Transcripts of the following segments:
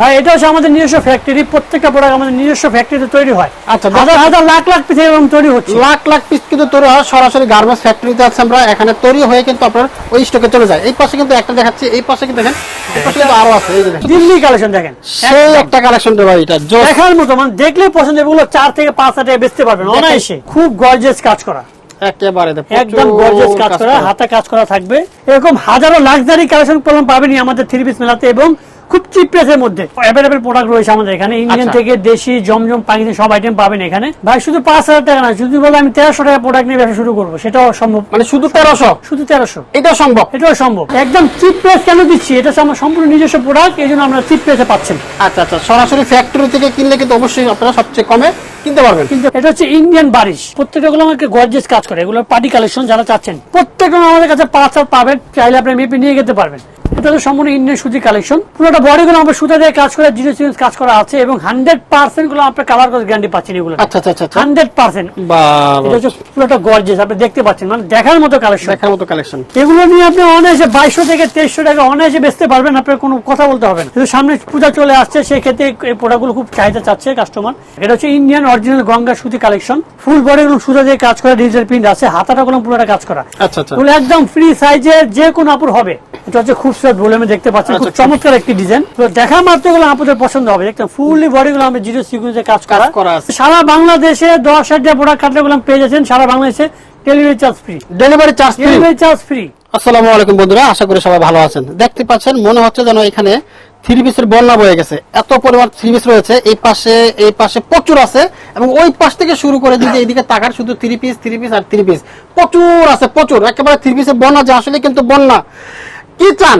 ভাই এটা হচ্ছে আমাদের নিজস্ব ফ্যাক্টরি প্রত্যেকটা প্রোডাক্ট আমাদের নিজস্ব ফ্যাক্টরিতে তৈরি হয়। আচ্ছা, হাজার হাজার লাখ লাখ পিস এরকম তৈরি হচ্ছে। লাখ লাখ পিস কিন্তু তৈরি হয় সরাসরি গার্মেন্টস ফ্যাক্টরিতে আছে আমরা এখানে তৈরি হয়ে কিন্তু আপনার ওই স্টকে চলে যায়। এই পাশে কিন্তু একটা দেখাচ্ছি এই পাশে কিন্তু দেখেন আরও আছে এই দেখেন। দিল্লি কালেকশন দেখেন। সেই একটা কালেকশন রে ভাই এটা দেখার মতো মানে দেখলে পছন্দ এগুলো চার থেকে পাঁচ হাজার টাকা বেচতে পারবেন অনায়াসে। খুব গর্জেস কাজ করা। একেবারে দেখো, একদম প্রচুর কাজ করা। হাতে কাজ করা থাকবে। এরকম হাজারো লাক্সারি কালেকশন পাবেনই আমাদের থ্রি পিস মেলাতে এবং খুব চিপ প্রাইসের মধ্যে। অ্যাভেলেবেল প্রোডাক্ট রয়েছে আমাদের এখানে। ইন্ডিয়ান আচ্ছা। থেকে দেশি জমজম পাকিস্তানি সব আইটেম পাবেন এখানে। ভাই শুধু পাঁচ হাজার টাকা না যদি বলে আমি তেরোশো টাকা প্রোডাক্ট নিয়ে ব্যবসা শুরু করব সেটাও সম্ভব। মানে শুধু তেরোশো? শুধু তেরোশো। এটা সম্ভব? এটাও সম্ভব। একদম চিপ প্রাইস কেন দিচ্ছি? এটা আমার সম্পূর্ণ নিজস্ব প্রোডাক্ট এই জন্য আমরা চিপ প্রাইসে পাচ্ছেন। আচ্ছা আচ্ছা। সরাসরি ফ্যাক্টরি থেকে কিনলে কিন্তু অবশ্যই আপনারা সবচেয়ে কমে কিনতে পারবেন। কিন্তু এটা হচ্ছে ইন্ডিয়ান বারিশ। প্রত্যেকটা গুলো আমাকে গর্জেস কাজ করে। এগুলো পার্টি কালেকশন যারা চাচ্ছেন প্রত্যেকটা আমাদের কাছে পাঁচ হাত পাবেন চাইলে আপনি মেপে নিয়ে যেতে পারবেন। হচ্ছে সম্পূর্ণ ইন্ডিয়ান সুতি কালেকশন পুরোটা বডি গুলো আমরা সুতা দিয়ে কাজ করে জিরো সিরিজ কাজ করা আছে এবং হান্ড্রেড পার্সেন্টগুলো আপনার কালার করে গ্যারান্টি পাচ্ছেন এগুলো। আচ্ছা আচ্ছা হান্ড্রেড পার্সেন্ট হচ্ছে পুরোটা গর্জেস আপনি দেখতে পাচ্ছেন মানে দেখার মতো কালেকশন দেখার মতো কালেকশন এগুলো নিয়ে আপনি অনায়াসে বাইশশো থেকে তেইশশো টাকা অনায়াসে বেচতে পারবেন আপনার কোনো কথা বলতে হবে না। কিন্তু সামনে পূজা চলে আসছে সেই ক্ষেত্রে এই প্রোডাক্টগুলো খুব চাহিদা চাচ্ছে কাস্টমার এটা হচ্ছে ইন্ডিয়ান অরিজিনাল গঙ্গা সুতি কালেকশন ফুল বডি এবং সুতা দিয়ে কাজ করা ডিজিটাল প্রিন্ট আছে হাতাটা গুলো পুরোটা কাজ করা। আচ্ছা আচ্ছা। একদম ফ্রি সাইজের যে কোনো আপুর হবে। এটা হচ্ছে খুবসুরত বলে আমি দেখতে পাচ্ছি খুব আচ্ছা, চমৎকার একটি ডিজাইন তো দেখা মাত্রগুলো আপনাদের পছন্দ হবে। দেখতে ফুললি বডি গুলো আমরা জিরো সিকুয়েন্সে কাজ করা। আছে। সারা বাংলাদেশে দশ হাজার প্রোডাক্ট কাটলে গুলো পেয়ে যাচ্ছেন সারা বাংলাদেশে delivery charge free delivery charge delivery charge free আসসালামু আলাইকুম বন্ধুরা আশা করি সবাই ভালো আছেন। দেখতে পাচ্ছেন মনে হচ্ছে যেন এখানে থ্রি পিসের বন্যা বয়ে গেছে। এত পরিমাণ থ্রি পিস রয়েছে। এই পাশে এই পাশে প্রচুর আছে এবং ওই পাশ থেকে শুরু করে যদি এইদিকে তাকার শুধু থ্রি পিস থ্রি পিস আর থ্রি পিস প্রচুর আছে প্রচুর। একেবারে থ্রি পিসের বন্যা যে আসলে কিন্তু বন্যা। কি চান?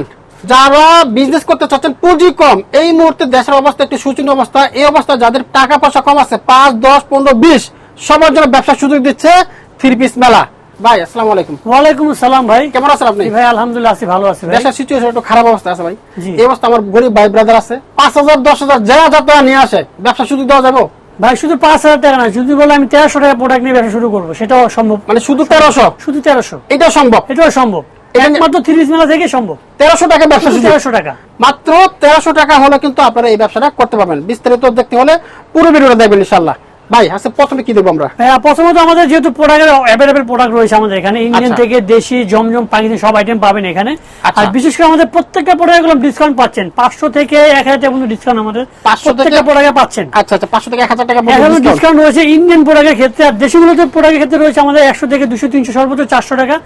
যারা বিজনেস করতে চাচ্ছেন পুঁজি কম। এই মুহূর্তে দেশের অবস্থা একটু শোচনীয় অবস্থা। এই অবস্থা যাদের টাকা পয়সা কম আছে পাঁচ দশ পনেরো বিশ সবার জন্য ব্যবসার সুযোগ দিচ্ছে থ্রি পিস মেলা। ভাই আসসালামু আলাইকুম। ওয়ালাইকুম আসসালাম ভাই। কেমন আছেন আপনি? ভাই আলহামদুলিল্লাহ আছি ভালো আছি দেশের সিচুয়েশন একটু খারাপ অবস্থা আছে ভাই। এই অবস্থা আমার গরিব ভাই ব্রাদার আছে। পাঁচ হাজার দশ হাজার যারা যাত্রা নিয়ে আসে ব্যবসা সুযোগ দেওয়া যাব? ভাই শুধু পাঁচ হাজার টাকা না যদি বলে আমি তেরোশো টাকা প্রোডাক্ট নিয়ে ব্যবসা শুরু করব সেটাও সম্ভব। মানে শুধু তেরোশো? শুধু তেরোশো। এটা সম্ভব? এটাও সম্ভব। একমাত্র থ্রিস মেলা থেকে সম্ভব। তেরোশো টাকা ব্যবসা তেরোশো টাকা। মাত্র তেরোশো টাকা হলে কিন্তু আপনারা এই ব্যবসাটা করতে পারবেন। বিস্তারিত দেখতে হলে পুরো ভিডিওটা দেখবেন ইনশাল্লাহ ভাই আচ্ছা প্রথমে কি দেবো আমরা? ভাইয়া, প্রথমত আমাদের যেহেতু প্রোডাক্টের অ্যাভেলেবেল প্রোডাক্ট রয়েছে আমাদের এখানে ইন্ডিয়ান আচ্ছা। থেকে দেশি জমজম পাকিস্তানি সব আইটেম পাবেন এখানে। আচ্ছা। আর বিশেষ করে আমাদের প্রত্যেকটা প্রোডাক্ট ডিসকাউন্ট পাচ্ছেন। পাঁচশো থেকে এক হাজার টাকা পর্যন্ত ডিসকাউন্ট আমাদের 500 থেকে- প্রোডাক্টে পাচ্ছেন। আচ্ছা আচ্ছা পাঁচশো থেকে এক হাজার টাকা এখন পর্যন্ত ডিসকাউন্ট রয়েছে ইন্ডিয়ান প্রোডাক্টের ক্ষেত্রে আর দেশগুলোতে প্রোডাক্টের ক্ষেত্রে রয়েছে আমাদের একশো থেকে দুশো তিনশো সর্বোচ্চ চারশো টাকা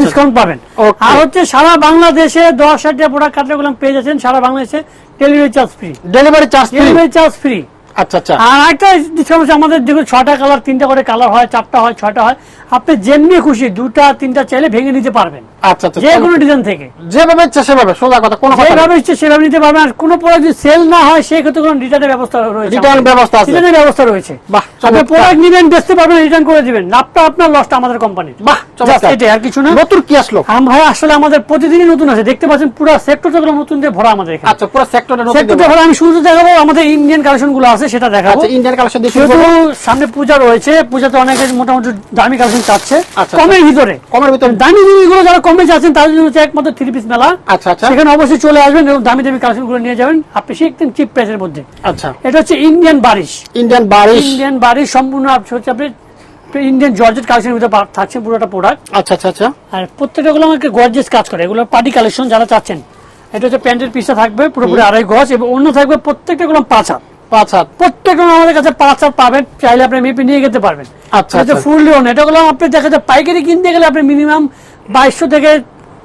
ডিসকাউন্ট পাবেন। আর হচ্ছে সারা বাংলাদেশে দশ হাজার প্রোডাক্ট কাটলে গুলো পেয়ে যাচ্ছেন সারা বাংলাদেশে delivery charge free delivery charge free delivery charge free আচ্ছা আচ্ছা। আর একটা আমাদের দেখুন ছটা কালার তিনটা করে কালার হয় চারটা হয় ছয়টা হয়। আপনি যেমনি খুশি দুটা তিনটা চাইলে ভেঙে নিতে পারবেন। আচ্ছা আচ্ছা যে কোনো ডিজাইন থেকে। যেভাবে ইচ্ছা সেভাবে সোজা কথা কোনো যেভাবে ইচ্ছে সেভাবে নিতে পারবেন। আর কোনো প্রোডাক্ট যদি সেল না হয় সেই ক্ষেত্রে কোনো রিটার্নের ব্যবস্থা রয়েছে Return আমাদের। ব্যবস্থা আছে। Return ব্যবস্থা রয়েছে। বাহ, আপনি প্রোডাক্ট নিবেন বেচতে পারবেন রিটার্ন করে দিবেন। লাভটা আপনার লসটা আমাদের কোম্পানির বাহ চমৎকার। আর কিছু না। নতুন কি আসলো? আম আসলে আমাদের প্রতিদিনই নতুন আছে দেখতে পাচ্ছেন পুরো সেক্টরটা নতুন দিয়ে ভরা আমাদের এখানে। আচ্ছা পুরো সেক্টরটা নতুন সেক্টরটা ভরা। আমি শুরুতে দেখাবো আমাদের ইন্ডিয়ান কালেকশনগুলো আছে। সেটা দেখাবো। আচ্ছা ইন্ডিয়ান কালেকশন যেহেতু সামনে পূজা রয়েছে পূজাতে অনেকে মোটামুটি দামি কালেকশন চাচ্ছে আচ্ছা, কমের ভিতরে। কমের ভিতরে। দামি জিনিসগুলো যারা কমে যাচ্ছেন তাদের জন্য একমাত্র থ্রি পিস মেলা। আচ্ছা আচ্ছা। সেখানে অবশ্যই চলে আসবেন এবং দামি দামি কালেকশনগুলো নিয়ে যাবেন। আপনি সে একদম চিপ প্রাইসের মধ্যে। আচ্ছা। এটা হচ্ছে Indian Barish. Indian Barish. Indian Barish সম্পূর্ণ হচ্ছে আপনি ইন্ডিয়ান জর্জেট কালেকশনের ভিতরে থাকছে পুরোটা প্রোডাক্ট আচ্ছা আচ্ছা আচ্ছা। আর প্রত্যেকটা গুলো আমাকে গর্জেস কাজ করে। এগুলো পার্টি কালেকশন যারা চাচ্ছেন এটা হচ্ছে প্যান্টের পিসটা থাকবে পুরোপুরি আড়াই গজ এবং অন্য থাকবে প্রত্যেকটা গুলো পাঁচ হাত। পাঁচ হাত। প্রত্যেকটা আমাদের কাছে পাঁচ হাত পাবেন চাইলে আপনি মেপে নিয়ে যেতে পারবেন। আচ্ছা, আচ্ছা। ফুল লোন এটা গুলো আপনি দেখা যায় পাইকারি কিনতে গেলে আপনি মিনিমাম বাইশশো থেকে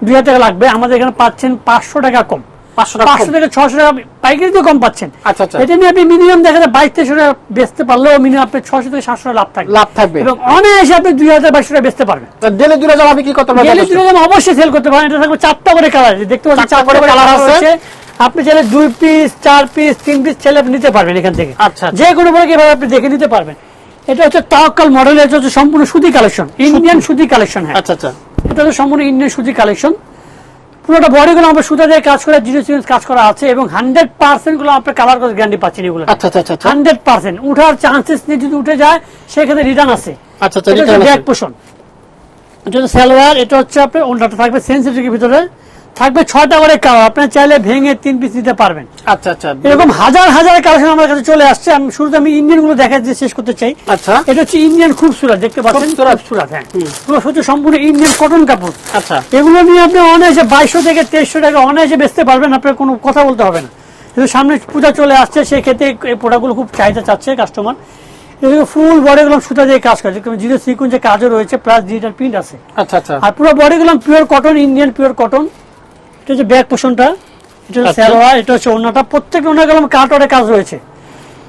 দুই হাজার টাকা লাগবে। আমাদের এখানে পাচ্ছেন পাঁচশো টাকা কম। পাঁচশো। থেকে ছশো টাকা পাইকারি তো কম পাচ্ছেন। আচ্ছা, আচ্ছা। এটা নিয়ে আপনি মিনিমাম দেখা যায় বাইশ তেইশশো টাকা বেচতে পারলেও মিনিমাম আপনি ছশো থেকে সাতশো লাভ থাকবে। লাভ থাকবে। এবং অনায়াসে আপনি দুই হাজার বাইশশো টাকা বেচতে পারবেন। ডেলি দূরে যাওয়া কি করতে পারবেন ডেলি দুটো দাম অবশ্যই সেল করতে পারেন। এটা থাকবে চারটা করে কালার দেখতে পাচ্ছেন চারটা করে কালার আছে। আপনি চাইলে দুই পিস চার পিস তিন পিস চাইলে আপনি নিতে পারবেন এখান থেকে। আচ্ছা, আচ্ছা। যে কোনো প্রোডাক্ট এভাবে আপনি দেখে নিতে পারবেন। এটা হচ্ছে তাওয়াক্কাল মডেল এটা হচ্ছে সম্পূর্ণ সুতি কালেকশন ইন্ডিয়ান সুতি কালেকশন হ্যাঁ। আচ্ছা আচ্ছা। এটা হচ্ছে সম্পূর্ণ ইন্ডিয়ান সুতি কালেকশন পুরোটা বডি গুলো আমরা সুতা দিয়ে কাজ করে জিরো সিরিজ কাজ করা আছে এবং হান্ড্রেড পার্সেন্টগুলো আপনার কালার করে গ্যারান্টি পাচ্ছেন এগুলো। আচ্ছা আচ্ছা আচ্ছা আচ্ছা। হান্ড্রেড পার্সেন্ট উঠার চান্সেস নেই যদি উঠে যায় সেক্ষেত্রে রিটার্ন আছে। আচ্ছা আচ্ছা ব্যাক পোষণ এটা হচ্ছে সালোয়ার এটা হচ্ছে আপনার ওন্ডাটা থাকবে সেন্সিটিভের ভিতরে। থাকবে ছয়টা করে কালার আপনার চাইলে ভেঙে তিন পিস নিতে পারবেন। আচ্ছা আচ্ছা এরকম হাজার হাজার কালেকশন আমার কাছে চলে আসছে। আমি শুরুতে আমি ইন্ডিয়ানগুলো দেখা দিয়ে শেষ করতে চাই। আচ্ছা। এটা হচ্ছে ইন্ডিয়ান খুব সুরাত দেখতে পাচ্ছেন? সুরাত হ্যাঁ। পুরো হচ্ছে সম্পূর্ণ ইন্ডিয়ান কটন কাপড়। আচ্ছা। এগুলো নিয়ে আপনি অনায়াসে বাইশশো থেকে তেইশশো টাকা অনায়াসে বেচতে পারবেন আপনার কোনো কথা বলতে হবে না। কিন্তু সামনে পূজা চলে আসছে সেই ক্ষেত্রে এই প্রোডাক্টগুলো খুব চাহিদা চাচ্ছে কাস্টমার এগুলো ফুল বডিগুলো সুতা দিয়ে কাজ করে। জিরো সিকুয়েন্সে কাজও রয়েছে প্লাস ডিজিটাল প্রিন্ট আছে। আচ্ছা আচ্ছা। আর পুরো বডিগুলো pure cotton Indian pure cotton এটা হচ্ছে ব্যাক পোষণটা এটা হচ্ছে আচ্ছা। এটা হচ্ছে ওনাটা কাটরে কাজ রয়েছে।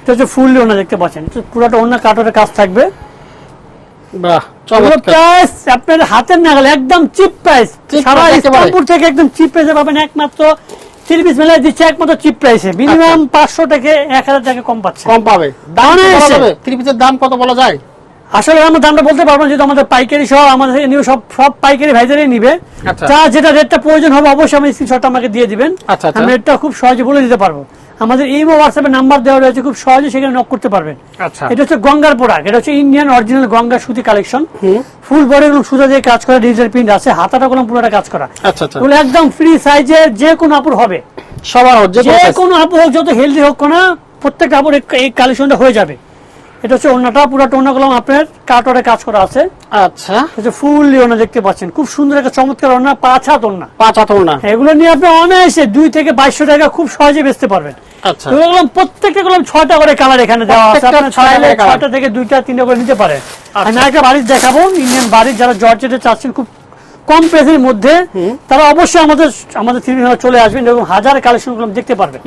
এটা হচ্ছে ফুল ওনা দেখতে পাচ্ছেন। পুরোটা ওনা কাটরে কাজ থাকবে। বাহ প্রাইস আপনার হাতের নাগালে একদম চিপ প্রাইস সারা থেকে একদম চিপ প্রাইসে পাবেন একমাত্র থ্রি পিস মেলায় দিচ্ছে একমাত্র চিপ প্রাইসে মিনিমাম পাঁচশো থেকে এক হাজার টাকা কম পাচ্ছে। কম পাবে। দাম থ্রি পিসের দাম কত বলা যায়? আসলে আমরা দামটা বলতে পারব যেহেতু আমাদের পাইকারি সহ আমাদের নিয়ে সব সব পাইকারি ভাইজারই নিবে। আচ্ছা। যা যেটা রেটটা প্রয়োজন হবে অবশ্যই আমি স্ক্রিনশটটা আমাকে দিয়ে দিবেন। আচ্ছা, আচ্ছা। আমি রেটটা খুব সহজে বলে দিতে পারব। আমাদের ইমো হোয়াটসঅ্যাপে নাম্বার দেওয়া রয়েছে খুব সহজে সেখানে নক করতে পারবেন আচ্ছা। এটা হচ্ছে গঙ্গার প্রোডাক্ট এটা হচ্ছে ইন্ডিয়ান অরিজিনাল গঙ্গা সুতি কালেকশন ফুল বডি এবং সুতা দিয়ে কাজ করা ডিজিটাল প্রিন্ট আছে হাতাটা কোনো পুরোটা কাজ করা। এগুলো একদম ফ্রি সাইজের যে কোনো আপুর হবে। সবার যে কোনো size। আপু হোক যত হেলদি হোক না প্রত্যেকটা আপুর এই- এই কালেকশনটা হয়ে যাবে। এটা হচ্ছে অন্যটা পুরো টোনা কলম আপনার কাটরে কাজ করা আছে। আচ্ছা। হচ্ছে ফুল ওনা দেখতে পাচ্ছেন খুব সুন্দর একটা চমৎকার ওনা পাঁচ হাত ওনা পাঁচ হাত না এগুলো নিয়ে আপনি অনায়াসে দুই থেকে বাইশশো টাকা খুব সহজে বেচতে পারবেন। আচ্ছা। কলম প্রত্যেকটা কলম ছয়টা করে কালার এখানে দেওয়া আছে। আপনার ছয়টা থেকে দুইটা তিনটা করে নিতে পারেন। আচ্ছা। আমি একটা বাড়ির দেখাবো ইন্ডিয়ান বাড়ির যারা জর্জেটে চাচ্ছেন খুব কম প্রাইসের মধ্যে তারা অবশ্যই আমাদের আমাদের থ্রি চলে আসবেন এরকম হাজার কালেকশনগুলো দেখতে পারবেন।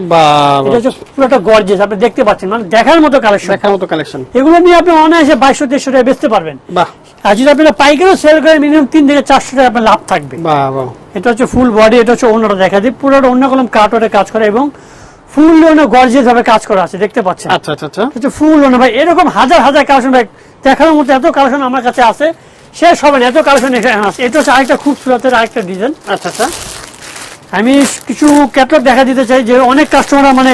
এটা হচ্ছে পুরোটা গর্জেস আপনি দেখতে পাচ্ছেন মানে দেখার মতো কালেকশন দেখার মতো কালেকশন এগুলো নিয়ে আপনি অনায়াসে বাইশশো তেইশশো টাকা বেচতে পারবেন। আর যদি আপনারা পাইকারিও সেল করেন মিনিমাম তিন থেকে চারশো টাকা আপনার লাভ থাকবে। এটা হচ্ছে ফুল বডি এটা হচ্ছে অন্যটা দেখা দিই। পুরোটা অন্য কলম কাটরে কাজ করে এবং ফুল অন্য গর্জেস ভাবে কাজ করা আছে দেখতে পাচ্ছেন। আচ্ছা আচ্ছা আচ্ছা। ফুল অন্য ভাই এরকম হাজার হাজার কালেকশন ভাই দেখার মতো এত কালেকশন আমার কাছে আছে। শেষ হবে না এত কালেকশন এখানে আছে এটা হচ্ছে আরেকটা খুব সুরতের আরেকটা ডিজাইন আচ্ছা আচ্ছা। আমি কিছু ক্যাটলগ দেখা দিতে চাই যে অনেক কাস্টমার মানে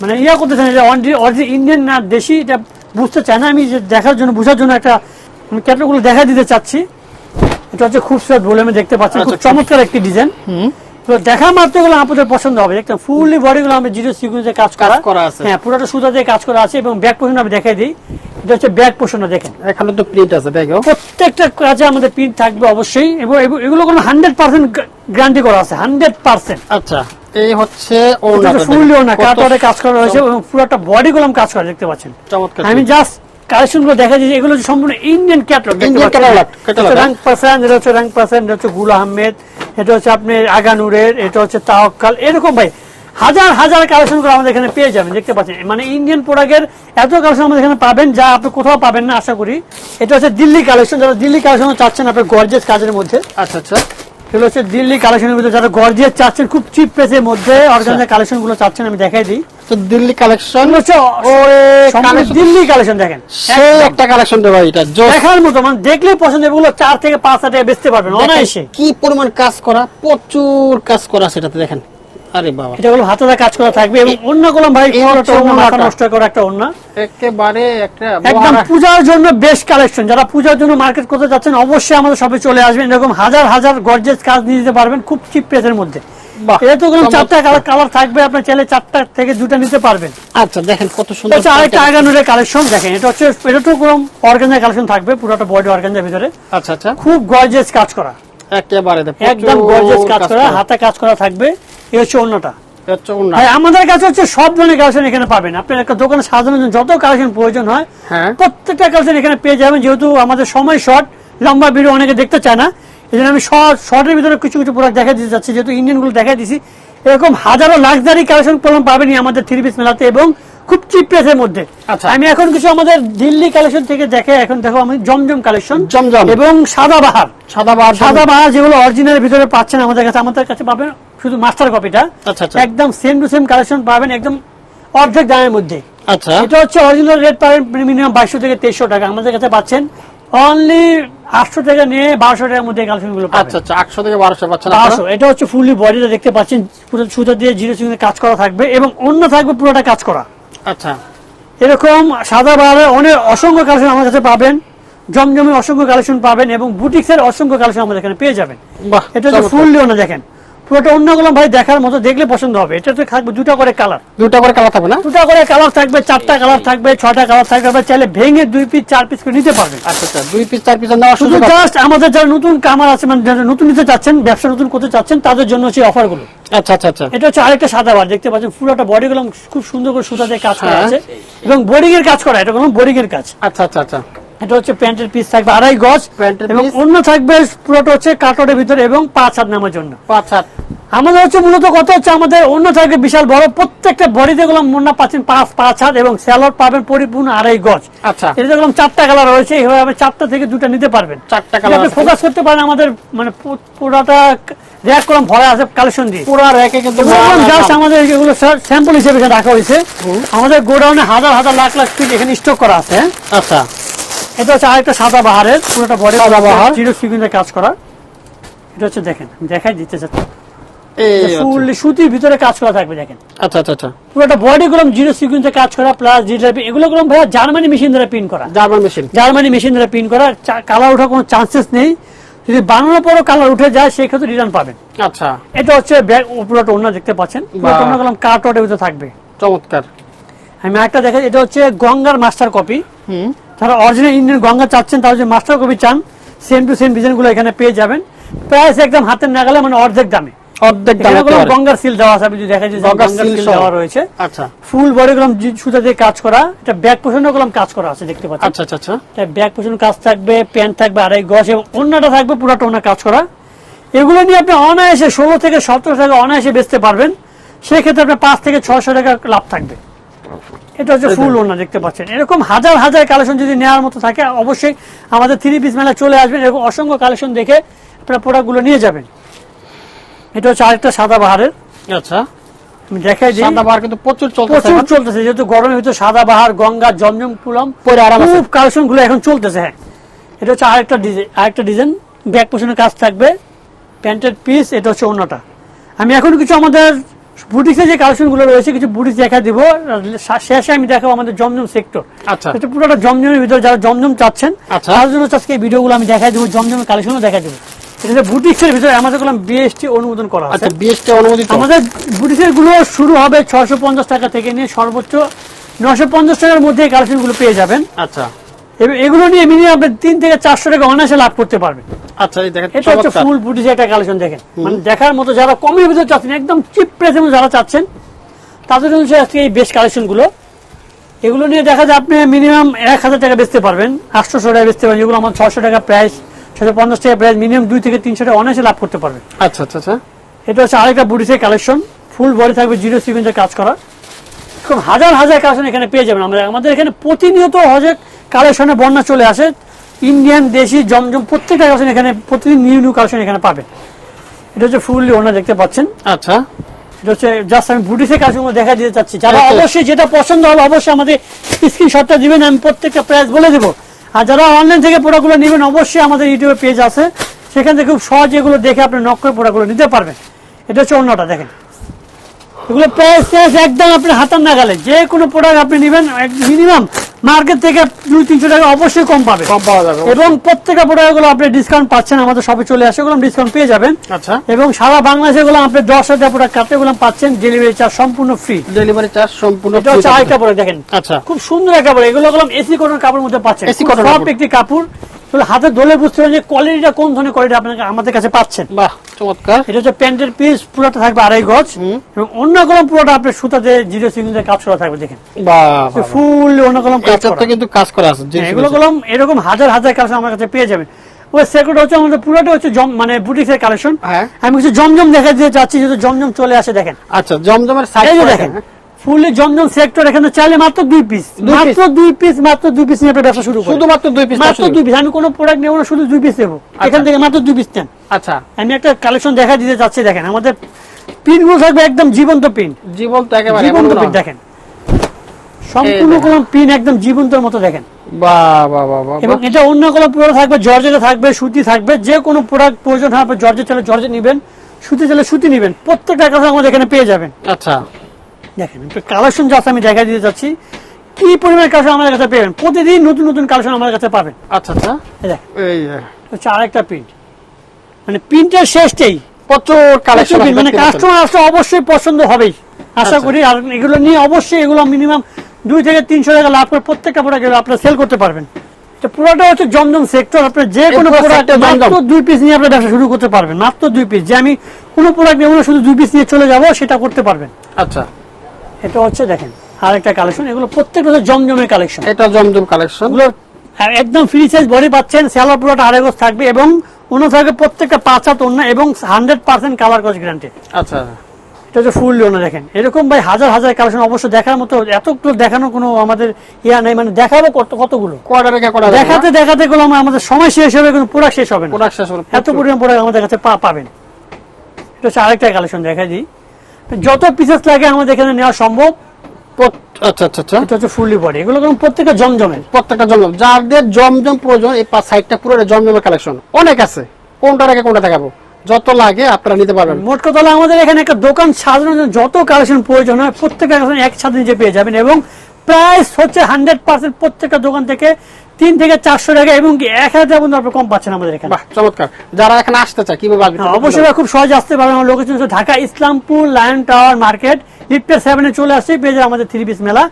মানে ইয়া করতে চায় যে অরিজিনাল ইন্ডিয়ান না দেশি এটা বুঝতে চায় না। আমি যে দেখার জন্য বোঝার জন্য একটা আমি ক্যাটলগুলো দেখা দিতে চাচ্ছি। এটা হচ্ছে খুব সুন্দর বলে আমি দেখতে পাচ্ছি। খুব আচ্ছা, চমৎকার একটি ডিজাইন তো দেখা মাত্রগুলো আপনাদের পছন্দ হবে। দেখতে ফুললি বডি গুলো আমি জিরো সিকুয়েন্সে কাজ করা। করা আছে। হ্যাঁ পুরোটা সুতা দিয়ে কাজ করা আছে এবং ব্যাক পোর্শন আমি দেখাই দিই। এটা হচ্ছে ব্যাক পোর্শনটা দেখেন। এখানে তো প্রিন্ট আছে প্রত্যেকটা কাজে আমাদের প্রিন্ট থাকবে অবশ্যই এবং এগুলো কোনো হান্ড্রেড পার্সেন্ট গ্যারান্টি করা আছে হান্ড্রেড পার্সেন্ট আচ্ছা এই হচ্ছে কাটরে কাজ করা রয়েছে এবং পুরোটা বডি গুলো কাজ করা দেখতে পাচ্ছেন। চমৎকার আমি জাস্ট কালেকশনগুলো দেখা যাচ্ছে এগুলো সম্পূর্ণ ইন্ডিয়ান ক্যাটলগ পার্সেন্ট এটা হচ্ছে র্যাঙ্ক পার্সেন্ট এটা হচ্ছে গুল আহমেদ এটা হচ্ছে আপনি আগানুরের এটা হচ্ছে তাওয়াক্কাল এরকম ভাই। হাজার হাজার কালেকশনগুলো আমাদের এখানে পেয়ে যাবেন দেখতে পাচ্ছেন। মানে ইন্ডিয়ান প্রোডাক্টের এত কালেকশন আমাদের এখানে পাবেন যা আপনি কোথাও পাবেন না আশা করি। এটা হচ্ছে দিল্লি কালেকশন যারা দিল্লি কালেকশন চাচ্ছেন আপনার গর্জেস কাজের মধ্যে। আচ্ছা আচ্ছা। এগুলো হচ্ছে দিল্লি কালেকশনের মধ্যে যারা গর্জিয়াস চাচ্ছেন খুব চিপ প্রাইসের মধ্যে অর্গানাইজার কালেকশনগুলো চাচ্ছেন আমি দেখাই দিই। তো দিল্লি কালেকশন হচ্ছে দিল্লি কালেকশন দেখেন। সেই একটা কালেকশন ভাই এটা দেখার মতো মানে দেখলেই পছন্দ এগুলো চার থেকে পাঁচ হাজার টাকা বেচতে পারবেন অনায়াসে। কি পরিমাণ কাজ করা প্রচুর কাজ করা সেটাতে দেখেন। আরে বাবা। এটা হলো হাতে কাজ করা থাকবে এবং অন্য কলম ভাই পুরোটা অন্য মাথা নষ্ট করা একটা অন্য একেবারে একটা একদম পূজার জন্য বেস্ট কালেকশন যারা পূজার জন্য মার্কেট করতে যাচ্ছেন অবশ্যই আমাদের সবে চলে আসবেন। এরকম হাজার হাজার গর্জেস কাজ নিয়ে যেতে পারবেন খুব চিপ প্রাইসের মধ্যে। এটা তো কোনো চারটা কালার কালার থাকবে আপনার চাইলে চারটা থেকে দুটা নিতে পারবেন। আচ্ছা দেখেন কত সুন্দর হচ্ছে আরেকটা আগানুরের কালেকশন দেখেন এটা হচ্ছে এটা তো কোনো অর্গানজার কালেকশন থাকবে পুরোটা বডি অর্গানজার ভিতরে। আচ্ছা আচ্ছা। খুব গর্জেস কাজ করা। একেবারে একদম গর্জেস কাজ করা। হাতে কাজ করা থাকবে। এই হচ্ছে অন্যটা আমাদের কাছে হচ্ছে সব ধরনের কালেকশন এখানে পাবেন। আপনার একটা দোকানে সাজানোর জন্য যত কালেকশন প্রয়োজন হয় হ্যাঁ। প্রত্যেকটা কালেকশন এখানে পেয়ে যাবেন। যেহেতু আমাদের সময় শর্ট লম্বা ভিডিও অনেকে দেখতে চায় না এই জন্য আমি শর্ট শর্টের ভিতরে কিছু কিছু প্রোডাক্ট দেখা দিতে যাচ্ছি। যেহেতু ইন্ডিয়ানগুলো দেখা দিছি এরকম হাজারো লাক্সারি কালেকশন প্রোগ্রাম পাবেনই আমাদের থ্রি পিস মেলাতে এবং খুব চিপ প্রাইসের মধ্যে। আচ্ছা। আমি এখন কিছু আমাদের দিল্লি কালেকশন থেকে দেখে এখন দেখো আমি জমজম কালেকশন জমজম। এবং সাদা বাহার। সাদা বার সাদা বাহার যেগুলো অরিজিনাল ভিতরে পাচ্ছেন আমাদের কাছে আমাদের কাছে পাবেন শুধু মাস্টার কপিটা আচ্ছা, আচ্ছা। একদম সেম টু সেম কালেকশন পাবেন একদম অর্ধেক দামের মধ্যে। আচ্ছা। এটা হচ্ছে অরিজিনাল রেট পাবেন মিনিমাম বাইশশো থেকে তেইশশো টাকা। আমাদের কাছে পাচ্ছেন অনলি আটশো টাকা নিয়ে বারোশো টাকার মধ্যে কালেকশনগুলো আচ্ছা আচ্ছা আটশো থেকে বারোশো পাচ্ছেন বারোশো। এটা হচ্ছে ফুললি বডিটা দেখতে পাচ্ছেন পুরো সুতো দিয়ে জিরো সিঙ্গে কাজ করা থাকবে এবং অন্য থাকবে পুরোটা কাজ করা। আচ্ছা। এরকম সাদা বাহারের অনেক অসংখ্য কালেকশন আমার কাছে পাবেন জমজমে অসংখ্য কালেকশন পাবেন এবং বুটিক্সের অসংখ্য কালেকশন আমাদের এখানে পেয়ে যাবেন। বাহ এটা হচ্ছে চমৎকার। ফুল লিওনা দেখেন। পুরোটা অন্যগুলো ভাই দেখার মতো দেখলে পছন্দ হবে। এটা তো থাকবে দুটা করে কালার দুটা করে কালার থাকবে না? দুটা করে কালার থাকবে চারটা কালার থাকবে ছটা কালার থাকবে চাইলে ভেঙে দুই পিস চার পিস করে নিতে পারবেন। আচ্ছা আচ্ছা দুই পিস চার পিস নেওয়ার শুধু জাস্ট আমাদের যারা নতুন কামার আছে মানে যারা নতুন নিতে চাচ্ছেন ব্যবসা নতুন করতে চাচ্ছেন তাদের জন্য হচ্ছে অফারগুলো আচ্ছা আচ্ছা আচ্ছা। এটা হচ্ছে আরেকটা সাদা বার দেখতে পাচ্ছেন পুরোটা বডি গুলো খুব সুন্দর করে সুতা দিয়ে কাজ করা হ্যাঁ। আছে। এবং বোর্ডিং এর কাজ করা এটা কোনো বোর্ডিং এর কাজ। আচ্ছা আচ্ছা আচ্ছা। এটা হচ্ছে প্যান্টের পিস থাকবে আড়াই গজ এবং অন্য থাকবে পুরোটা হচ্ছে কাটরের ভিতরে এবং পাঁচ হাত নামার জন্য। পাঁচ সাত আমাদের হচ্ছে মূলত হচ্ছে আমাদের অন্য থাকবে বিশাল বড় প্রত্যেকটা বডিতে মুন্না পাচ্ছেন পাঁচ পাঁচ হাত এবং স্যালোড পাবেন পরিপূর্ণ আড়াই গজ। আচ্ছা। এটা চারটা কালার রয়েছে এইভাবে আপনি চারটা থেকে দুটা নিতে পারবেন। চারটা আছে। ফোকাস করতে পারেন আমাদের মানে পুরাটা র্যাক কলম ভরা আছে কালেকশন দিয়ে। পুরো রেখে কিন্তু জাস্ট আমাদের এগুলো স্যাম্পল হিসেবে রাখা হয়েছে আমাদের গোডাউনে হাজার হাজার লাখ লাখ পিস এখানে স্টক করা আছে? আচ্ছা। এটা হচ্ছে আরেকটা সাদা বাহারের পুরোটা বডি সাদা বাহার। জিরো কাজ করা। এটা হচ্ছে দেখেন দেখাই দিতে চাচ্ছি। আচ্ছা। ফুললি সুতির ভিতরে কাজ করা থাকবে দেখেন। আচ্ছা আচ্ছা আচ্ছা। পুরোটা বডি গুলো জিরো সিকুয়েন্সে কাজ করা প্লাস ডিজিটাল এগুলো গুলো ভাইয়া জার্মানি মেশিন দ্বারা প্রিন্ট করা। জার্মান মেশিন জার্মানি মেশিন দ্বারা প্রিন্ট করা কালার ওঠার কোনো চান্সেস নেই। যদি বানানোর পরও কালার উঠে যায় সেই ক্ষেত্রে রিটার্ন পাবেন। আচ্ছা। এটা হচ্ছে ব্যাগ পুরোটা অন্য দেখতে পাচ্ছেন। পুরোটা। অন্য কলম থাকবে। চমৎকার। আমি একটা দেখাই এটা হচ্ছে গঙ্গার মাস্টার কপি হুম। যারা অরিজিনাল ইন্ডিয়ান গঙ্গা চাচ্ছেন তারা যদি মাস্টার কপি চান সেম টু সেম ডিজাইনগুলো এখানে পেয়ে যাবেন। প্রাইস একদম হাতের নাগালে মানে অর্ধেক দামে। অর্ধেক দাম গঙ্গার সিল দেওয়া আছে আপনি যদি দেখা যে গঙ্গার গঙ্গার সিল দেওয়া রয়েছে। আচ্ছা। ফুল বডি সুতা দিয়ে কাজ করা এটা ব্যাক কাজ করা আছে দেখতে পাচ্ছেন। আচ্ছা আচ্ছা আচ্ছা। ব্যাক পোষণ কাজ থাকবে প্যান্ট থাকবে আড়াই গজ এবং অন্যটা থাকবে পুরোটা ওনা কাজ করা। এগুলো নিয়ে আপনি অনায়াসে ষোলো থেকে সতেরো টাকা অনায়াসে বেচতে পারবেন। সেক্ষেত্রে আপনার পাঁচ থেকে ছয়শো টাকা লাভ থাকবে। এটা হচ্ছে ফুল ওনা দেখতে পাচ্ছেন। এরকম হাজার হাজার কালেকশন যদি নেওয়ার মতো থাকে অবশ্যই আমাদের থ্রি পিস মেলা চলে আসবেন। এরকম অসংখ্য কালেকশন দেখে আপনার প্রোডাক্টগুলো নিয়ে যাবেন। এটা হচ্ছে আরেকটা সাদা বাহারের। আচ্ছা। দেখাই দিই। সাদা বার কিন্তু প্রচুর চলতেছে প্রচুর চলতেছে যেহেতু সাদা বাহার গঙ্গা জমজম পুলম পরে আরাম খুব কালেকশনগুলো এখন চলতেছে হ্যাঁ। এটা হচ্ছে আরেকটা ডিজাইন আরেকটা ডিজাইন। ব্যাক পোষণের কাজ থাকবে। প্যান্টের পিস এটা হচ্ছে অন্যটা আমি এখন কিছু আমাদের বুটিক্সে যে কালেকশনগুলো রয়েছে কিছু বুটিক্স দেখা দিব। শেষে আমি দেখাবো আমাদের জমজম সেক্টর আচ্ছা। এটা পুরোটা জমজমের ভিতরে যারা জমজম চাচ্ছেন আচ্ছা। তার জন্য আজকে এই ভিডিওগুলো আমি দেখাই দেবো জমজমের কালেকশনও দেখা দেবো। এটা বুটিক্সের ভিতরে আমাদেরগুলো বিএসটি অনুমোদন করা আছে। আচ্ছা বিএসটি অনুমোদিত। আমাদের বুটিক্সেরগুলো শুরু হবে ছয়শো পঞ্চাশ টাকা থেকে নিয়ে সর্বোচ্চ নশো পঞ্চাশ টাকার মধ্যে কালেকশনগুলো পেয়ে যাবেন। আচ্ছা। এগুলো নিয়ে মিনিমাম আপনি তিন থেকে চারশো টাকা অনায়াসে লাভ করতে পারবেন। আচ্ছা দেখেন এটা হচ্ছে ফুল বুটিস একটা কালেকশন দেখেন। মানে দেখার মতো যারা কমের ভিতরে চাচ্ছেন একদম চিপ প্রাইসের মধ্যে যারা চাচ্ছেন তাদের জন্য আজকে এই বেস্ট কালেকশনগুলো। এগুলো নিয়ে দেখা যায় আপনি মিনিমাম এক হাজার টাকা বেচতে পারবেন আটশোশো টাকা বেচতে পারবেন যেগুলো আমার ছশো টাকা প্রাইস ছশো পঞ্চাশ টাকা প্রাইস মিনিমাম দুই থেকে তিনশো টাকা অনায়াসে লাভ করতে পারবেন। আচ্ছা আচ্ছা আচ্ছা। এটা হচ্ছে আরেকটা বুটিসের কালেকশন ফুল বডি থাকবে জিরো সিকুয়েন্সের কাজ করা। খুব হাজার হাজার কালেকশন এখানে পেয়ে যাবেন। আমরা আমাদের এখানে প্রতিনিয়ত হজে কালেকশনে বন্যা চলে আসে। ইন্ডিয়ান দেশি জমজম প্রত্যেকটা কালেকশন এখানে প্রতিদিন নিউ নিউ কালেকশন এখানে পাবেন এটা হচ্ছে ফুললি ওনার দেখতে পাচ্ছেন। আচ্ছা। এটা হচ্ছে জাস্ট আমি বুটিসের কাজগুলো দেখা দিতে চাচ্ছি। যারা অবশ্যই যেটা পছন্দ হবে অবশ্যই আমাদের স্ক্রিনশটটা দিবেন আমি প্রত্যেকটা প্রাইস বলে দেবো। আর যারা অনলাইন থেকে প্রোডাক্টগুলো নেবেন অবশ্যই আমাদের ইউটিউবে পেজ আছে। সেখান থেকে খুব সহজে এগুলো দেখে আপনি নক করে প্রোডাক্টগুলো নিতে পারবেন। এটা হচ্ছে অন্যটা দেখেন। এগুলো প্রাইস একদম আপনি হাতার নাগালে। যে কোনো প্রোডাক্ট আপনি নেবেন মিনিমাম মার্কেট থেকে দুই তিনশো টাকা অবশ্যই কম পাবে। কম পাওয়া যাবে এবং প্রত্যেকটা প্রোডাক্টগুলো আপনি ডিসকাউন্ট পাচ্ছেন আমাদের সবে চলে আসে ওগুলো ডিসকাউন্ট পেয়ে যাবেন। আচ্ছা। এবং সারা বাংলাদেশে গুলো আপনি দশ হাজার প্রোডাক্ট কাটতে গুলো পাচ্ছেন ডেলিভারি চার্জ সম্পূর্ণ ফ্রি ডেলিভারি চার্জ সম্পূর্ণ এটা হচ্ছে আরেকটা প্রোডাক্ট দেখেন। আচ্ছা। খুব সুন্দর একটা কাপড় এগুলো এসি কটন কাপড়ের মধ্যে পাচ্ছেন। এসি খুব সব একটি কাপড়। তাহলে হাতে দলে বুঝতে পারেন যে কোয়ালিটিটা কোন ধরনের কোয়ালিটি আপনাকে আমাদের কাছে পাচ্ছেন। বাহ চমৎকার। এটা হচ্ছে প্যান্টের পিস পুরোটা থাকবে আড়াই গজ। এবং অন্য কলম পুরোটা আপনার সুতাতে জিরো সিগনেচার কাজ করা থাকবে দেখেন। ফুল অন্য কলম কাজ করা। কিন্তু কাজ করা আছে হ্যাঁ, এগুলো। কলম এরকম হাজার হাজার আমার কাছে পেয়ে যাবেন। ওই সেকেন্ড হচ্ছে আমাদের পুরোটা হচ্ছে জম মানে বুটিক্সের কালেকশন হ্যাঁ। আমি কিছু জমজম দেখা দিতে চাচ্ছি যেহেতু জমজম চলে আসে দেখেন। আচ্ছা জমজমের সাইজ দেখেন ফুললি জমজম সেক্টর এখানে চাইলে মাত্র দুই পিস মাত্র দুই পিস মাত্র দুই পিস নিয়ে ব্যবসা শুরু করুন। শুধুমাত্র দুই পিস মাত্র দুই পিস আমি কোনো প্রোডাক্ট নেব না শুধু দুই পিস নেব। এখান থেকে মাত্র দুই পিস নেন। আচ্ছা। আমি একটা কালেকশন দেখা দিতে চাচ্ছি দেখেন আমাদের পিনগুলো থাকবে একদম জীবন্ত পিন জীবন তো একেবারে জীবন্ত পিন দেখেন। সম্পূর্ণ। পিন একদম জীবন্তের মতো দেখেন। এবং এটা অন্য কোনো প্রোডাক্ট থাকবে জর্জেটে থাকবে সুতি থাকবে যে কোনো প্রোডাক্ট প্রয়োজন হবে জর্জেট চাইলে জর্জেট নেবেন সুতি চাইলে সুতি নেবেন। প্রত্যেকটা কথা আমাদের এখানে পেয়ে যাবেন। আচ্ছা। দেখেন একটু কালেকশন জাস্ট আমি দেখা দিতে চাচ্ছি কি পরিমাণ কালেকশন আমাদের কাছে পেবেন প্রতিদিন নতুন নতুন কালেকশন আমার কাছে পাবেন। আচ্ছা আচ্ছা। এই হচ্ছে আরেকটা প্রিন্ট মানে প্রিন্টের শেষটাই প্রচুর কালেকশন মানে কাস্টমার আসলে অবশ্যই পছন্দ হবেই। আশা আচ্ছা। করি আর এগুলো নিয়ে অবশ্যই এগুলো মিনিমাম দুই থেকে তিনশো টাকা লাভ করে প্রত্যেকটা প্রোডাক্ট আপনারা সেল করতে পারবেন। এটা পুরোটা হচ্ছে জমজম সেক্টর আপনার যে কোনো প্রোডাক্ট মাত্র দুই পিস নিয়ে আপনার ব্যবসা শুরু করতে পারবেন। মাত্র দুই পিস যে আমি কোনো প্রোডাক্ট নেব শুধু দুই পিস নিয়ে চলে যাব সেটা করতে পারবেন। আচ্ছা। এটা হচ্ছে দেখেন আরেকটা কালেকশন এগুলো প্রত্যেকটা হচ্ছে জমজমের কালেকশন এটা জমজম কালেকশন এগুলো একদম ফ্রি সাইজ বডি পাচ্ছেন স্যালার পুরোটা আড়াই গজ থাকবে এবং অন্য থাকবে প্রত্যেকটা পাঁচ হাত অন্য এবং হান্ড্রেড পার্সেন্ট কালার কজ গ্যারান্টেড আচ্ছা। এটা হচ্ছে ফুল লোনা দেখেন। এরকম ভাই হাজার হাজার কালেকশন অবশ্য দেখার মতো এতগুলো দেখানো কোনো আমাদের ইয়া নেই মানে দেখাবো কত কতগুলো? দেখাতে দেখাতে গুলো আমাদের সময় শেষ হবে কিন্তু প্রোডাক্ট শেষ হবে না। প্রোডাক্ট শেষ হলো এত পরিমাণ প্রোডাক্ট আমাদের কাছে পাবেন। এটা হচ্ছে আরেকটা কালেকশন দেখা দিই। যত পিসেস লাগে আমাদের এখানে নেওয়া সম্ভব। আচ্ছা আচ্ছা আচ্ছা। এটা হচ্ছে ফুললি বডি এগুলো প্রত্যেকটা জমজমের। প্রত্যেকটা জমজম। যাদের জমজম প্রয়োজন এই পাঁচ সাইডটা পুরো জমজমের কালেকশন অনেক আছে। কোনটা রেখে কোনটা দেখাবো? যত লাগে আপনারা নিতে পারবেন। মোট কথা হলো আমাদের এখানে একটা দোকান সাজানোর জন্য যত কালেকশন প্রয়োজন হয় প্রত্যেকটা কালেকশন একসাথে নিজে পেয়ে যাবেন এবং প্রাইস হচ্ছে হান্ড্রেড পার্সেন্ট প্রত্যেকটা দোকান থেকে তিন থেকে চারশো টাকা এবং এক হাজার পর্যন্ত আপনি কম পাচ্ছেন আমাদের এখানে। চমৎকার। যারা এখানে আসতে চায় কীভাবে হ্যাঁ, অবশ্যই খুব সহজে আসতে পারবেন। আমার location Dhaka Islampur lion tower market লিফটের সেভেনে চলে আসছে পেয়ে যাবে আমাদের থ্রি পিস মেলা।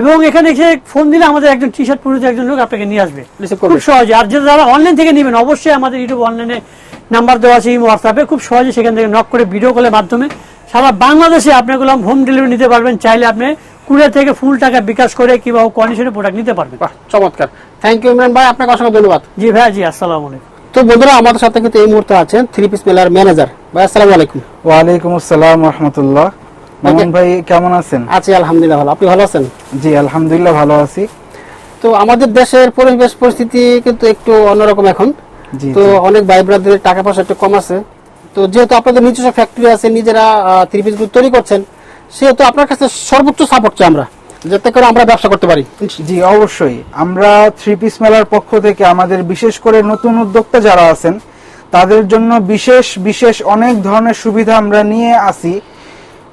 এবং এখানে এসে ফোন দিলে আমাদের একজন টি শার্ট পরিচিত একজন লোক আপনাকে নিয়ে আসবে। খুব সহজে। আর যে যারা অনলাইন থেকে নেবেন অবশ্যই আমাদের ইউটিউব অনলাইনে নাম্বার দেওয়া আছে হোয়াটসঅ্যাপে খুব সহজে সেখান থেকে নক করে ভিডিও কলের মাধ্যমে সারা বাংলাদেশে আপনাগুলো হোম ডেলিভারি নিতে পারবেন। চাইলে আপনি কুরিয়ার থেকে ফুল টাকা বিকাশ করে কিংবা কন্ডিশনে প্রোডাক্ট নিতে পারবেন। চমৎকার। থ্যাংক ইউ ইমরান ভাই আপনাকে অসংখ্য ধন্যবাদ। জি ভাই জি আসসালামু আলাইকুম। তো বন্ধুরা আমাদের সাথে কিন্তু এই মুহূর্তে আছেন থ্রি পিস মেলার ম্যানেজার ভাই আসসালামু আলাইকুম। ওয়ালাইকুম আসসালাম রহমতুল্লাহ। মামুন ভাই কেমন আছেন? আছি আলহামদুলিল্লাহ ভালো। আপনি ভালো আছেন? জি আলহামদুলিল্লাহ ভালো আছি। তো আমাদের দেশের পরিবেশ পরিস্থিতি কিন্তু একটু অন্যরকম এখন। জি, তো অনেক ভাই ব্রাদের টাকা পয়সা একটু কম আছে। তো যেহেতু আপনাদের নিজস্ব ফ্যাক্টরি আছে নিজেরা থ্রি পিস তৈরি করছেন সেহেতু আপনার কাছে সর্বোচ্চ সাপোর্ট চাই আমরা, যাতে করে আমরা ব্যবসা করতে পারি। জি, অবশ্যই। আমরা থ্রি পিস মেলার পক্ষ থেকে আমাদের বিশেষ করে নতুন উদ্যোক্তা যারা আছেন, তাদের জন্য বিশেষ বিশেষ অনেক ধরনের সুবিধা আমরা নিয়ে আসি।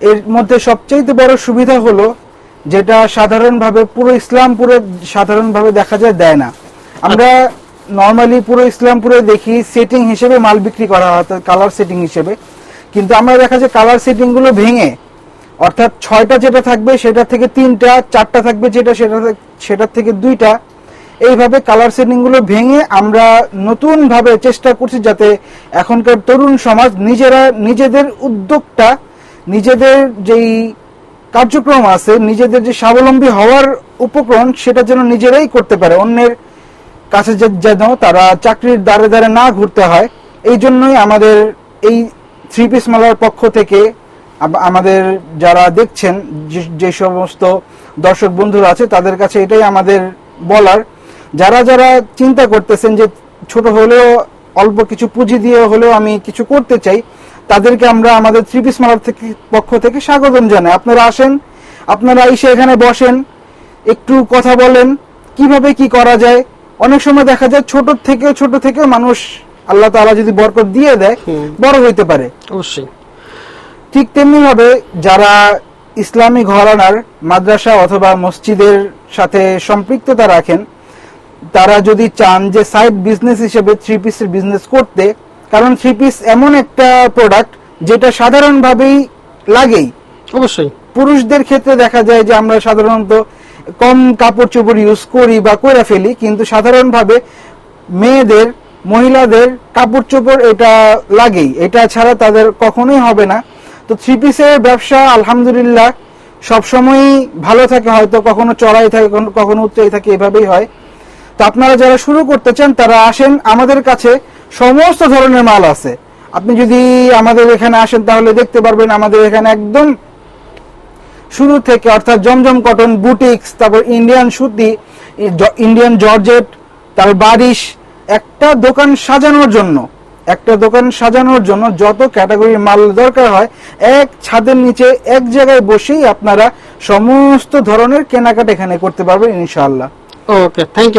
এর মধ্যে সবচেয়ে বড় সুবিধা হলো, যেটা সাধারণভাবে পুরো ইসলামপুরে সাধারণভাবে দেখা যায় দেয় না। আমরা নর্মালি পুরো ইসলামপুরে দেখি সেটিং হিসেবে মাল বিক্রি করা হয় কালার সেটিং হিসেবে। কিন্তু আমরা দেখা যায় কালার সেটিংগুলো ভেঙে অর্থাৎ ছয়টা যেটা থাকবে সেটা থেকে তিনটা, চারটা থাকবে যেটা, সেটা সেটার থেকে দুইটা। এইভাবে কালার সেটিংগুলো ভেঙে আমরা নতুন ভাবে চেষ্টা করছি যাতে এখনকার তরুণ সমাজ নিজেরা নিজেদের উদ্যোগটা, নিজেদের যেই কার্যক্রম আছে, নিজেদের যে স্বাবলম্বী হওয়ার উপকরণ সেটা যেন নিজেরাই করতে পারে। অন্যের কাছে যেন তারা চাকরির দ্বারে দ্বারে না ঘুরতে হয়। এই জন্যই আমাদের এই থ্রি পিস মেলার পক্ষ থেকে আমাদের যারা দেখছেন যে- সমস্ত দর্শক বন্ধুরা আছে তাদের কাছে এটাই আমাদের বলার। যারা যারা চিন্তা করতেছেন যে ছোট হলেও অল্প কিছু পুঁজি দিয়ে হলেও আমি কিছু করতে চাই তাদেরকে আমরা আমাদের থ্রি পিস মেলার থেকে পক্ষ থেকে স্বাগতম জানাই। আপনারা আসেন আপনারা এসে এখানে বসেন একটু কথা বলেন কীভাবে কি করা যায়? অনেক সময় দেখা যায় ছোট থেকেও ছোট থেকেও মানুষ আল্লাহ তাআলা যদি বরকত দিয়ে দেয় বড় হইতে পারে। অবশ্যই। ঠিক তেমনি ভাবে যারা ইসলামী ঘরানার মাদ্রাসা অথবা মসজিদের সাথে সম্পৃক্ততা রাখেন তারা যদি চান যে সাইড বিজনেস হিসেবে থ্রি পিসের বিজনেস করতে কারণ থ্রি পিস এমন একটা প্রোডাক্ট যেটা সাধারণভাবেই লাগেই। অবশ্যই। পুরুষদের ক্ষেত্রে দেখা যায় যে আমরা সাধারণত কম কাপড় চোপড় ইউজ করি বা করে ফেলি কিন্তু সাধারণভাবে মেয়েদের মহিলাদের কাপড় চোপড় এটা লাগেই। এটা ছাড়া তাদের কখনোই হবে না। তো থ্রি পিসের ব্যবসা, আলহামদুলিল্লাহ, সবসময়ই ভালো থাকে, হয়তো কখনো চড়াই থাকে, কখনো- উচ্চাই থাকে, এভাবেই হয়। তো আপনারা যারা শুরু করতে চান, তারা আসেন, আমাদের কাছে সমস্ত ধরনের মাল আছে। আপনি যদি আমাদের এখানে আসেন, তাহলে দেখতে পারবেন আমাদের এখানে একদম শুরু থেকে, অর্থাৎ জমজম কটন, বুটিক্স, তারপর ইন্ডিয়ান সুতি ইন্ডিয়ান জর্জেট তারপর বারিশ, একটা দোকান সাজানোর জন্য। একটা দোকান সাজানোর জন্য যত ক্যাটাগরির মাল দরকার হয়, এক ছাদের নিচে এক জায়গায় বসেই আপনারা সমস্ত ধরনের কেনাকাটা এখানে করতে পারবেন ইনশাআল্লাহ। Okay thank you